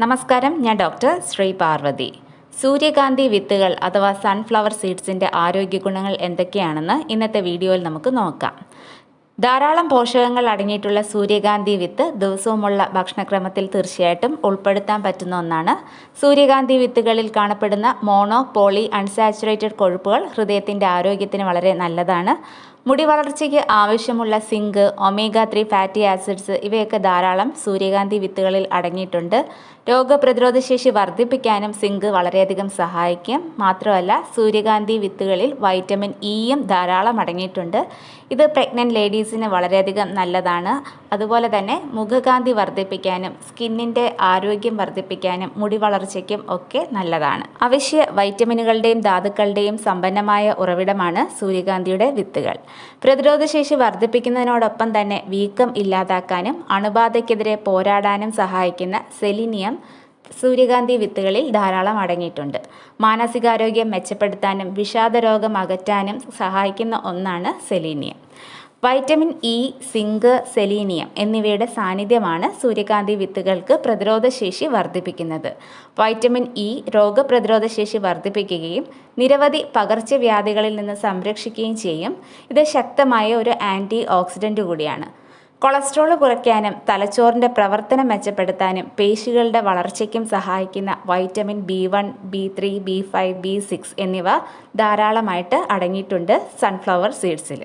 നമസ്കാരം ഞാൻ ഡോക്ടർ ശ്രീ പാർവതി. സൂര്യകാന്തി വിത്തുകൾ അഥവാ സൺഫ്ലവർ സീഡ്സിന്റെ ആരോഗ്യ ഗുണങ്ങൾ എന്തൊക്കെയാണെന്ന് ഇന്നത്തെ വീഡിയോയിൽ നമുക്ക് നോക്കാം. ധാരാളം പോഷകങ്ങൾ അടങ്ങിയിട്ടുള്ള സൂര്യകാന്തി വിത്ത് ദിവസവുമുള്ള ഭക്ഷണക്രമത്തിൽ തീർച്ചയായിട്ടും ഉൾപ്പെടുത്താൻ പറ്റുന്ന ഒന്നാണ്. സൂര്യകാന്തി വിത്തുകളിൽ കാണപ്പെടുന്ന മോണോ പോളി അൺസാച്ചുറേറ്റഡ് കൊഴുപ്പുകൾ ഹൃദയത്തിന്റെ ആരോഗ്യത്തിന് വളരെ നല്ലതാണ്. മുടി വളർച്ചയ്ക്ക് ആവശ്യമുള്ള zinc omega three fatty acids ഇവയൊക്കെ ധാരാളം സൂര്യകാന്തി വിത്തുകളിൽ അടങ്ങിയിട്ടുണ്ട്. രോഗപ്രതിരോധ ശേഷി വർദ്ധിപ്പിക്കാനും സിങ്ക് വളരെയധികം സഹായിക്കും. മാത്രമല്ല സൂര്യകാന്തി വിത്തുകളിൽ വൈറ്റമിൻ ഇയും ധാരാളം അടങ്ങിയിട്ടുണ്ട്. ഇത് പ്രഗ്നന്റ് ലേഡീസിന് വളരെയധികം നല്ലതാണ്. അതുപോലെ തന്നെ മുഖകാന്തി വർദ്ധിപ്പിക്കാനും സ്കിന്നിന്റെ ആരോഗ്യം വർദ്ധിപ്പിക്കാനും മുടി വളർച്ചയ്ക്കും ഒക്കെ നല്ലതാണ്. അവശ്യ വൈറ്റമിനുകളുടെയും ധാതുക്കളുടെയും സമ്പന്നമായ ഉറവിടമാണ് സൂര്യകാന്തിയുടെ വിത്തുകൾ. പ്രതിരോധശേഷി വർദ്ധിപ്പിക്കുന്നതിനോടൊപ്പം തന്നെ വീക്കം ഇല്ലാതാക്കാനും അണുബാധയ്ക്കെതിരെ പോരാടാനും സഹായിക്കുന്ന സെലിനിയം സൂര്യകാന്തി വിത്തുകളിൽ ധാരാളം അടങ്ങിയിട്ടുണ്ട്. മാനസികാരോഗ്യം മെച്ചപ്പെടുത്താനും വിഷാദരോഗം അകറ്റാനും സഹായിക്കുന്ന ഒന്നാണ് selenium. Vitamin E zinc selenium എന്നിവയുടെ സാന്നിധ്യമാണ് സൂര്യകാന്തി വിത്തുകൾക്ക് പ്രതിരോധശേഷി വർദ്ധിപ്പിക്കുന്നത്. വൈറ്റമിൻ ഇ രോഗപ്രതിരോധ ശേഷി വർദ്ധിപ്പിക്കുകയും നിരവധി പകർച്ചവ്യാധികളിൽ നിന്ന് സംരക്ഷിക്കുകയും ചെയ്യും. ഇത് ശക്തമായ ഒരു ആന്റി ഓക്സിഡന്റ് കൂടിയാണ്. കൊളസ്ട്രോൾ കുറയ്ക്കാനും തലച്ചോറിന്റെ പ്രവർത്തനം മെച്ചപ്പെടുത്താനും പേശികളുടെ വളർച്ചയ്ക്കും സഹായിക്കുന്ന vitamin B one B three B five B six എന്നിവ ധാരാളമായിട്ട് അടങ്ങിയിട്ടുണ്ട് സൺഫ്ലവർ സീഡ്സിൽ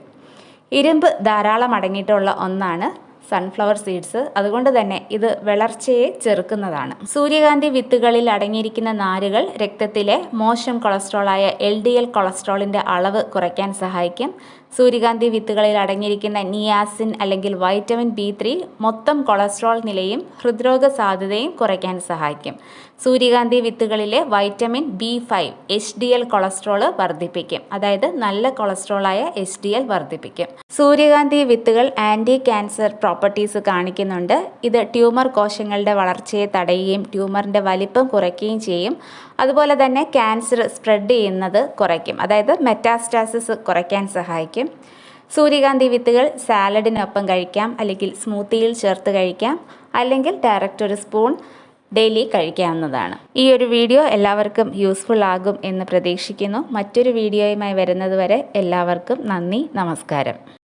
ഇരുമ്പ് ധാരാളം അടങ്ങിയിട്ടുള്ള ഒന്നാണ് സൺഫ്ലവർ സീഡ്സ് അതുകൊണ്ട് തന്നെ ഇത് വളർച്ചയെ ചെറുക്കുന്നതാണ്. സൂര്യകാന്തി വിത്തുകളിൽ അടങ്ങിയിരിക്കുന്ന നാരുകൾ രക്തത്തിലെ മോശം കൊളസ്ട്രോളായ എൽ ഡി എൽ കൊളസ്ട്രോളിന്റെ അളവ് കുറയ്ക്കാൻ സഹായിക്കും. സൂര്യകാന്തി വിത്തുകളിൽ അടങ്ങിയിരിക്കുന്ന നിയാസിൻ അല്ലെങ്കിൽ വൈറ്റമിൻ ബി ത്രീ മൊത്തം കൊളസ്ട്രോൾ നിലയും ഹൃദ്രോഗ സാധ്യതയും കുറയ്ക്കാൻ സഹായിക്കും. സൂര്യകാന്തി വിത്തുകളിലെ vitamin B five H D L cholesterol വർദ്ധിപ്പിക്കും. അതായത് നല്ല കൊളസ്ട്രോളായ എച്ച് ഡി എൽ വർദ്ധിപ്പിക്കും. സൂര്യകാന്തി വിത്തുകൾ ആന്റി ക്യാൻസർ പ്രോപ്പർട്ടീസ് കാണിക്കുന്നുണ്ട്. ഇത് ട്യൂമർ കോശങ്ങളുടെ വളർച്ചയെ തടയുകയും ട്യൂമറിന്റെ വലിപ്പം കുറയ്ക്കുകയും ചെയ്യും. അതുപോലെ തന്നെ ക്യാൻസർ സ്പ്രെഡ് ചെയ്യുന്നത് കുറയ്ക്കും. അതായത് മെറ്റാസ്റ്റാസിസ് കുറയ്ക്കാൻ സഹായിക്കും. സൂര്യകാന്തി വിത്തുകൾ സാലഡിനൊപ്പം കഴിക്കാം അല്ലെങ്കിൽ സ്മൂത്തിയിൽ ചേർത്ത് കഴിക്കാം അല്ലെങ്കിൽ ഡയറക്റ്റ് ഒരു സ്പൂൺ ഡെയിലി കഴിക്കാവുന്നതാണ്. ഈ ഒരു വീഡിയോ എല്ലാവർക്കും യൂസ്ഫുൾ ആകും എന്ന് പ്രതീക്ഷിക്കുന്നു. മറ്റൊരു വീഡിയോയുമായി വരുന്നതുവരെ എല്ലാവർക്കും നന്ദി നമസ്കാരം.